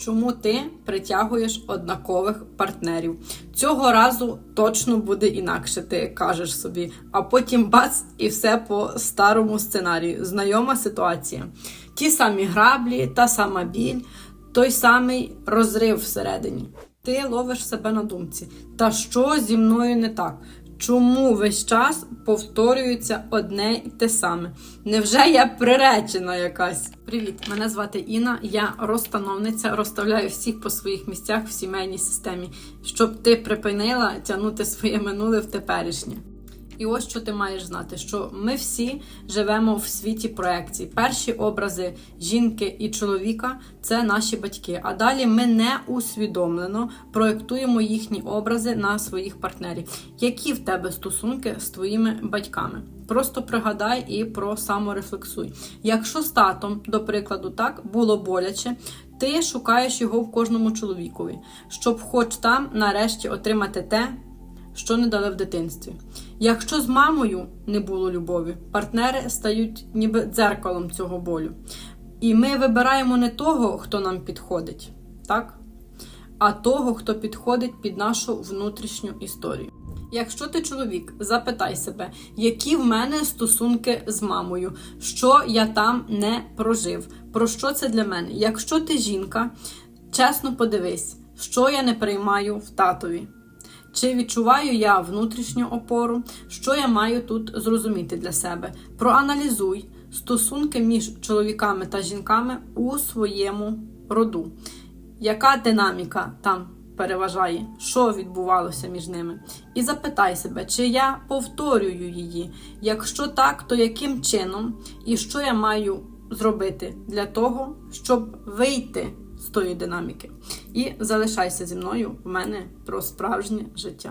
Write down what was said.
Чому ти притягуєш однакових партнерів? Цього разу точно буде інакше, ти кажеш собі, а потім бац, і все по старому сценарію. Знайома ситуація. Ті самі граблі, та сама біль, той самий розрив всередині. Ти ловиш себе на думці. Та що зі мною не так? Чому весь час повторюється одне і те саме? Невже я приречена якась? Привіт, мене звати Інна. Я розстановниця, розставляю всіх по своїх місцях в сімейній системі, щоб ти припинила тягнути своє минуле в теперішнє. І ось що ти маєш знати: що ми всі живемо в світі проекцій. Перші образи жінки і чоловіка це наші батьки. А далі ми не усвідомлено проєктуємо їхні образи на своїх партнерів. Які в тебе стосунки з твоїми батьками? Просто пригадай і про саморефлексуй. Якщо з татом, до прикладу, так було боляче, ти шукаєш його в кожному чоловікові, щоб хоч там нарешті отримати те, що не дали в дитинстві. Якщо з мамою не було любові, партнери стають ніби дзеркалом цього болю. І ми вибираємо не того, хто нам підходить, так? а того, хто підходить під нашу внутрішню історію. Якщо ти чоловік, запитай себе, які в мене стосунки з мамою, що я там не прожив, про що це для мене. Якщо ти жінка, чесно подивись, що я не приймаю в татові. Чи відчуваю я внутрішню опору? Що я маю тут зрозуміти для себе? Проаналізуй стосунки між чоловіками та жінками у своєму роду. Яка динаміка там переважає? Що відбувалося між ними? І запитай себе, чи я повторюю її? Якщо так, то яким чином і що я маю зробити для того, щоб вийти з тої динаміки? І залишайся зі мною в мене про справжнє життя.